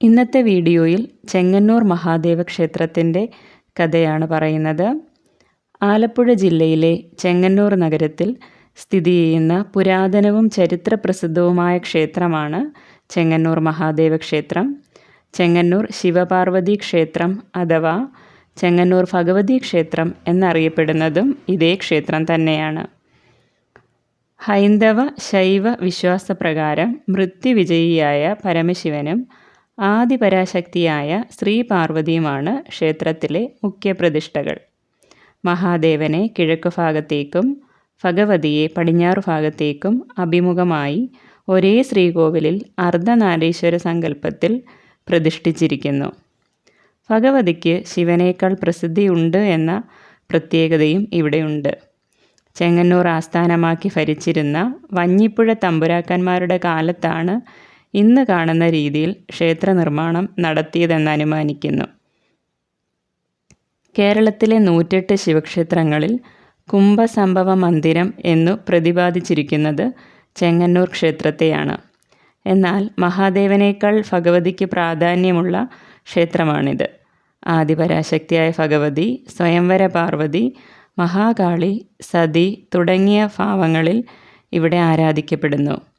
ഇന്നത്തെ വീഡിയോയിൽ ചെങ്ങന്നൂർ മഹാദേവ ക്ഷേത്രത്തിന്റെ കഥയാണ് പറയുന്നത്. ആലപ്പുഴ ജില്ലയിലെ ചെങ്ങന്നൂർ നഗരത്തിൽ സ്ഥിതി ചെയ്യുന്ന പുരാതനവും ചരിത്രപ്രസിദ്ധവുമായ ക്ഷേത്രമാണ് ചെങ്ങന്നൂർ മഹാദേവ ക്ഷേത്രം. ചെങ്ങന്നൂർ ശിവപാർവതി ക്ഷേത്രം അഥവാ ചെങ്ങന്നൂർ ഭഗവതി ക്ഷേത്രം എന്നറിയപ്പെടുന്നതും ഇതേ ക്ഷേത്രം തന്നെയാണ്. ഹൈന്ദവ ശൈവ വിശ്വാസപ്രകാരം മൃത്യുവിജയിയായ പരമശിവനും ആദിപരാശക്തിയായ ശ്രീ പാർവതിയുമാണ് ക്ഷേത്രത്തിലെ മുഖ്യ പ്രതിഷ്ഠകൾ. മഹാദേവനെ കിഴക്കു ഭാഗത്തേക്കും ഭഗവതിയെ പടിഞ്ഞാറു ഭാഗത്തേക്കും അഭിമുഖമായി ഒരേ ശ്രീകോവിലിൽ അർദ്ധനാരീശ്വര സങ്കല്പത്തിൽ പ്രതിഷ്ഠിച്ചിരിക്കുന്നു. ഭഗവതിക്ക് ശിവനേക്കാൾ പ്രസിദ്ധിയുണ്ട് എന്ന പ്രത്യേകതയും ഇവിടെയുണ്ട്. ചെങ്ങന്നൂർ ആസ്ഥാനമാക്കി ഭരിച്ചിരുന്ന വഞ്ഞിപ്പുഴ തമ്പുരാക്കന്മാരുടെ കാലത്താണ് ഇന്ന് കാണുന്ന രീതിയിൽ ക്ഷേത്ര നിർമ്മാണം നടത്തിയതെന്ന് അനുമാനിക്കുന്നു. കേരളത്തിലെ നൂറ്റെട്ട് ശിവക്ഷേത്രങ്ങളിൽ കുംഭസംഭവ മന്ദിരം എന്നു പ്രതിപാദിച്ചിരിക്കുന്നത് ചെങ്ങന്നൂർ ക്ഷേത്രത്തെയാണ്. എന്നാൽ മഹാദേവനേക്കാൾ ഭഗവതിക്ക് പ്രാധാന്യമുള്ള ക്ഷേത്രമാണിത്. ആദിപരാശക്തിയായ ഭഗവതി സ്വയംവര പാർവതി മഹാകാളി സതി തുടങ്ങിയ ഭാവങ്ങളിൽ ഇവിടെ ആരാധിക്കപ്പെടുന്നു.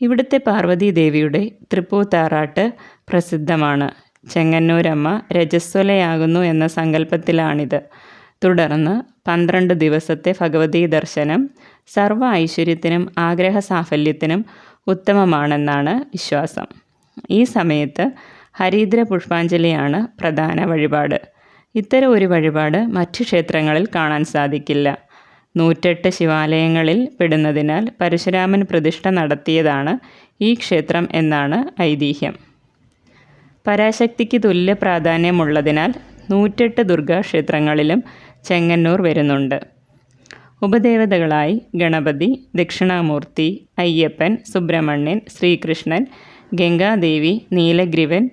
ഇവിടുത്തെ പാർവതീദേവിയുടെ തൃപ്പൂത്താറാട്ട് പ്രസിദ്ധമാണ്. ചെങ്ങന്നൂരമ്മ രജസ്വലയാകുന്നു എന്ന സങ്കല്പത്തിലാണിത്. തുടർന്ന് പന്ത്രണ്ട് ദിവസത്തെ ഭഗവതി ദർശനം സർവ ഐശ്വര്യത്തിനും ആഗ്രഹ സാഫല്യത്തിനും ഉത്തമമാണെന്നാണ് വിശ്വാസം. ഈ സമയത്ത് ഹരീദ്ര പുഷ്പാഞ്ജലിയാണ് പ്രധാന വഴിപാട്. ഇത്തരം ഒരു വഴിപാട് മറ്റു ക്ഷേത്രങ്ങളിൽ കാണാൻ സാധിക്കില്ല. നൂറ്റെട്ട് ശിവാലയങ്ങളിൽ പെടുന്നതിനാൽ പരശുരാമൻ പ്രതിഷ്ഠ നടത്തിയതാണ് ഈ ക്ഷേത്രം എന്നാണ് ഐതിഹ്യം. പരാശക്തിക്ക് തുല്യ പ്രാധാന്യമുള്ളതിനാൽ നൂറ്റെട്ട് ദുർഗാക്ഷേത്രങ്ങളിലും ചെങ്ങന്നൂർ വരുന്നുണ്ട്. ഉപദേവതകളായി ഗണപതി ദക്ഷിണാമൂർത്തി അയ്യപ്പൻ സുബ്രഹ്മണ്യൻ ശ്രീകൃഷ്ണൻ ഗംഗാദേവി നീലഗ്രിവൻ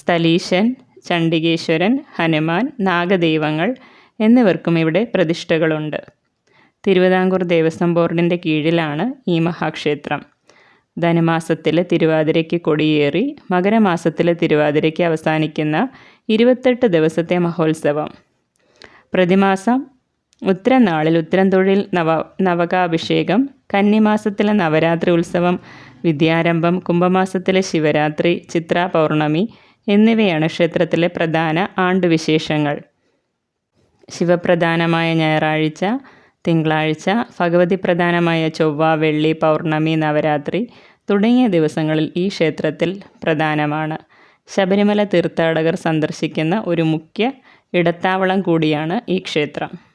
സ്ഥലീശൻ ചണ്ഡികേശ്വരൻ ഹനുമാൻ നാഗദൈവങ്ങൾ എന്നിവർക്കും ഇവിടെ പ്രതിഷ്ഠകളുണ്ട്. തിരുവിതാംകൂർ ദേവസ്വം ബോർഡിന്റെ കീഴിലാണ് ഈ മഹാക്ഷേത്രം. ധനുമാസത്തിൽ തിരുവാതിരയ്ക്ക് കൊടിയേറി മകരമാസത്തിൽ തിരുവാതിരയ്ക്ക് അവസാനിക്കുന്ന ഇരുപത്തെട്ട് ദിവസത്തെ മഹോത്സവം. പ്രതിമാസം ഉത്തരനാളിൽ ഉത്തരംതൊഴിൽ നവ നവകാഭിഷേകം കന്നിമാസത്തിലെ നവരാത്രി ഉത്സവം വിദ്യാരംഭം കുംഭമാസത്തിലെ ശിവരാത്രി ചിത്ര പൗർണമി എന്നിവയാണ് ക്ഷേത്രത്തിലെ പ്രധാന ആണ്ടുവിശേഷങ്ങൾ. ശിവപ്രധാനമായ ഞായറാഴ്ച തിങ്കളാഴ്ച ഭഗവതി പ്രധാനമായ ചൊവ്വ വെള്ളി പൗർണമി നവരാത്രി തുടങ്ങിയ ദിവസങ്ങളിൽ ഈ ക്ഷേത്രത്തിൽ പ്രധാനമാണ്. ശബരിമല തീർത്ഥാടകർ സന്ദർശിക്കുന്ന ഒരു മുഖ്യ ഇടത്താവളം കൂടിയാണ് ഈ ക്ഷേത്രം.